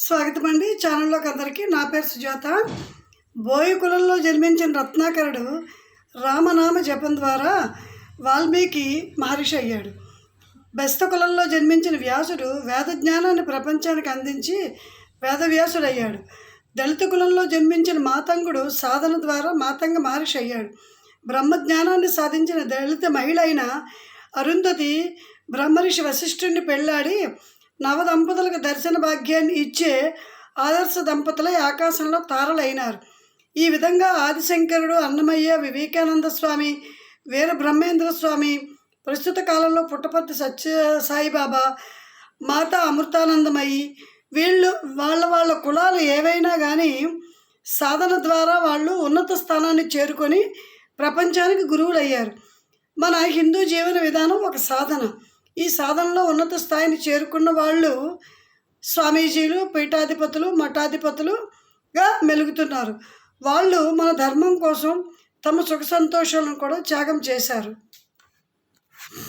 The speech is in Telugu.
స్వాగతం అండి ఛానల్లోకి అందరికీ. నా పేరు సుజాత. బోయి కులంలో జన్మించిన రత్నాకరుడు రామనామ జపం ద్వారా వాల్మీకి మహర్షి అయ్యాడు. బెస్త కులంలో జన్మించిన వ్యాసుడు వేద జ్ఞానాన్ని ప్రపంచానికి అందించి వేదవ్యాసుడయ్యాడు. దళిత కులంలో జన్మించిన మాతంగుడు సాధన ద్వారా మాతంగ మహర్షి అయ్యాడు. బ్రహ్మజ్ఞానాన్ని సాధించిన దళిత మహిళ అయిన అరుంధతి బ్రహ్మర్షి వశిష్ఠుడిని పెళ్ళాడి నవదంపతులకు దర్శన భాగ్యాన్ని ఇచ్చే ఆదర్శ దంపతులై ఆకాశంలో తారలైనారు. ఈ విధంగా ఆదిశంకరుడు అన్నమయ్య వివేకానంద స్వామి వీర బ్రహ్మేంద్ర స్వామి ప్రస్తుత కాలంలో పుట్టపర్తి సత్య సాయిబాబా మాత అమృతానందమయ్యి వీళ్ళు వాళ్ళ వాళ్ళ కులాలు ఏవైనా కానీ సాధన ద్వారా వాళ్ళు ఉన్నత స్థానాన్ని చేరుకొని ప్రపంచానికి గురువులయ్యారు. మన హిందూ జీవన విధానం ఒక సాధన. ఈ సాధనలో ఉన్నత స్థాయిని చేరుకున్న వాళ్ళు స్వామీజీలు పీఠాధిపతులు మఠాధిపతులుగా మెలుగుతున్నారు. వాళ్ళు మన ధర్మం కోసం తమ సుఖ సంతోషాలను కూడా త్యాగం చేశారు.